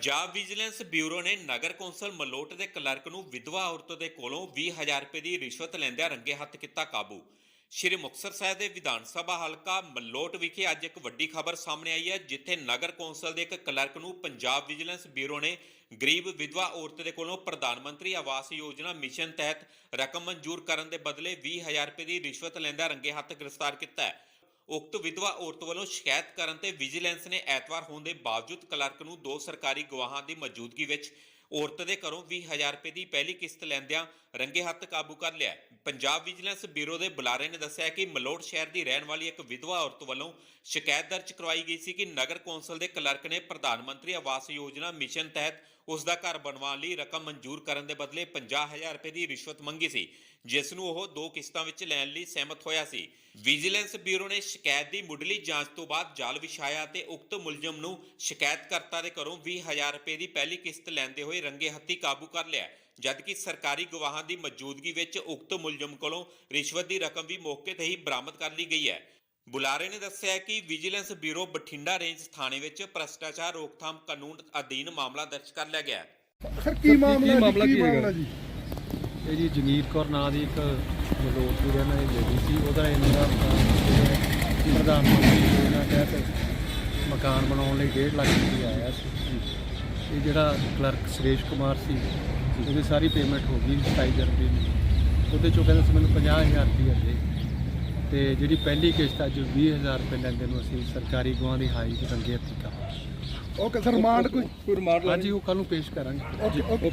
Punjab vigilance bureau ਨੇ ਨਗਰ council Malout ਦੇ clerk ਨੂੰ ਵਿਧਵਾ ਔਰਤ ਦੇ ਕੋਲੋਂ 20000 ਰੁਪਏ ਦੀ ਰਿਸ਼ਵਤ ਲੈਂਦਿਆਂ ਰੰਗੇ ਹੱਥ ਕੀਤਾ ਕਾਬੂ। ਸ਼੍ਰੀ ਮੁਕਤਸਰ ਸਾਹਿਬ ਦੇ ਵਿਧਾਨ ਸਭਾ ਹਲਕਾ ਮਲੋਟ ਵਿਖੇ ਅੱਜ ਇੱਕ ਵੱਡੀ ਖਬਰ ਸਾਹਮਣੇ ਆਈ ਹੈ, ਜਿੱਥੇ ਨਗਰ ਕੌਂਸਲ ਦੇ ਇੱਕ ਕਲਰਕ ਨੂੰ ਪੰਜਾਬ ਵਿਜੀਲੈਂਸ ਬਿਊਰੋ ਨੇ ਗਰੀਬ ਵਿਧਵਾ ਔਰਤ ਦੇ ਕੋਲੋਂ ਪ੍ਰਧਾਨ ਮੰਤਰੀ ਆਵਾਸ ਯੋਜਨਾ ਮਿਸ਼ਨ ਤਹਿਤ ਰਕਮ ਮਨਜ਼ੂਰ ਕਰਨ ਦੇ ਬਦਲੇ 20000 ਰੁਪਏ ਦੀ ਰਿਸ਼ਵਤ ਲੈਂਦਾ ਰੰਗੇ ਹੱਥ ਗ੍ਰਿਫਤਾਰ ਕੀਤਾ ਹੈ। ਉਕਤ ਵਿਧਵਾ ਔਰਤ ਵੱਲੋਂ ਸ਼ਿਕਾਇਤ ਕਰਨ ਤੇ ਵਿਜੀਲੈਂਸ ਨੇ ਐਤਵਾਰ ਹੋਣ ਦੇ ਬਾਵਜੂਦ ਕਲਰਕ ਨੂੰ ਦੋ ਸਰਕਾਰੀ ਗਵਾਹਾਂ ਦੀ ਮੌਜੂਦਗੀ ਵਿੱਚ ਔਰਤ ਦੇ ਘਰੋਂ 20000 ਰੁਪਏ ਦੀ ਪਹਿਲੀ ਕਿਸ਼ਤ ਲੈਂਦਿਆਂ ਰੰਗੇ ਹੱਥ ਕਾਬੂ ਕਰ ਲਿਆ। ਪੰਜਾਬ ਵਿਜੀਲੈਂਸ ਬਿਊਰੋ ਦੇ ਬੁਲਾਰੇ ਨੇ ਦੱਸਿਆ ਕਿ ਮਲੋਟ ਸ਼ਹਿਰ ਦੀ ਰਹਿਣ ਵਾਲੀ ਇੱਕ ਵਿਧਵਾ ਔਰਤ ਵੱਲੋਂ ਸ਼ਿਕਾਇਤ ਦਰਜ ਕਰਵਾਈ ਗਈ ਸੀ ਕਿ ਨਗਰ ਕੌਂਸਲ ਦੇ ਕਲਰਕ ਨੇ ਪ੍ਰਧਾਨ ਮੰਤਰੀ ਆਵਾਸ ਯੋਜਨਾ ਮਿਸ਼ਨ ਤਹਿਤ ਉਸ ਦਾ ਘਰ ਬਣਵਾਉਣ ਲਈ ਰਕਮ ਮਨਜ਼ੂਰ ਕਰਨ ਦੇ ਬਦਲੇ 50000 ਰੁਪਏ ਦੀ ਰਿਸ਼ਵਤ ਮੰਗੀ ਸੀ, ਜਿਸ ਨੂੰ ਉਹ ਦੋ ਕਿਸ਼ਤਾਂ ਵਿੱਚ ਲੈਣ ਲਈ ਸਹਿਮਤ ਹੋਇਆ ਸੀ। ਵਿਜੀਲੈਂਸ ਬਿਊਰੋ ਨੇ ਸ਼ਿਕਾਇਤ ਦੀ ਮੁੱਢਲੀ ਜਾਂਚ ਤੋਂ ਬਾਅਦ ਜਾਲ ਵਿਛਾਇਆ ਤੇ ਉਕਤ ਮੁਲਜ਼ਮ ਨੂੰ ਸ਼ਿਕਾਇਤਕਰਤਾ ਦੇ ਘਰੋਂ 20000 ਰੁਪਏ ਦੀ ਪਹਿਲੀ ਕਿਸ਼ਤ ਲੈਂਦੇ ਹੋਏ ਰੰਗੇ ਹੱਥੀ ਕਾਬੂ ਕਰ ਲਿਆ ਜਦਕਿ ਸਰਕਾਰੀ ਗਵਾਹਾਂ ਦੀ ਮੌਜੂਦਗੀ ਵਿੱਚ ਉਕਤ ਮੁਲਜ਼ਮ ਕੋਲੋਂ ਰਿਸ਼ਵਤ ਦੀ ਰਕਮ ਵੀ ਮੌਕੇ ਤੇ ਹੀ ਬਰਾਮਦ ਕਰ ਲਈ ਗਈ ਹੈ। ਬੁਲਾਰੇ ਨੇ ਦੱਸਿਆ ਕਿ ਵਿਜੀਲੈਂਸ ਬਿਊਰੋ ਬਠਿੰਡਾ ਰੇਂਜ ਥਾਣੇ ਵਿੱਚ ਭ੍ਰਸ਼ਟਾਚਾਰ ਰੋਕਥਾਮ ਕਾਨੂੰਨ ਅਧੀਨ ਮਾਮਲਾ ਦਰਜ ਕਰ ਲਿਆ ਗਿਆ ਹੈ। ਸਰ ਕੀ ਮਾਮਲਾ ਮਾਮਲਾ ਕੀ ਹੈਗਾ? ਮਾਮਲਾ ਜੀ? ਇਹ ਜੀ ਜਗੀਰ ਕੌਰ ਨਾਂ ਦੀ ਇੱਕ ਮਲੋਟ ਦੀ ਰਹਿਣ ਵਾਲੀ ਲੇਡੀ ਸੀ। ਉਹਦਾ ਇਹਨਾਂ ਦਾ ਪ੍ਰਧਾਨ ਮੰਤਰੀ ਯੋਜਨਾ ਤਹਿਤ ਮਕਾਨ ਬਣਾਉਣ ਲਈ 1.5 ਲੱਖ ਰੁਪਏ ਆਇਆ ਸੀ। ਇਹ ਜਿਹੜਾ ਕਲਰਕ ਸੁਰੇਸ਼ ਕੁਮਾਰ ਸੀ ਉਹਦੀ ਸਾਰੀ ਪੇਮੈਂਟ ਹੋ ਗਈ 27 ਜਨਵਰੀ ਨੂੰ ਉਹਦੇ ਚੋਂ ਕਹਿੰਦੇ ਸੀ ਮੈਨੂੰ 50000 ਰੁਪਏ ਦੇ। ਤੇ ਜਿਹੜੀ ਪਹਿਲੀ ਕਿਸ਼ਤ ਅੱਜ 20000 ਰੁਪਏ ਲੈਂਦੇ ਨੂੰ ਅਸੀਂ ਸਰਕਾਰੀ ਗਵਾਂ ਦੀ ਹਾਈ ਦੀ ਰੰਗੇ ਹੱਥੀਂ ਕਰਾਂਗੇ ਓਕੇ ਸਰ ਰਿਮਾਂਡ ਕੋਈ? ਹਾਂਜੀ ਉਹ ਕੱਲ ਨੂੰ ਪੇਸ਼ ਕਰਾਂਗੇ। Okay okay.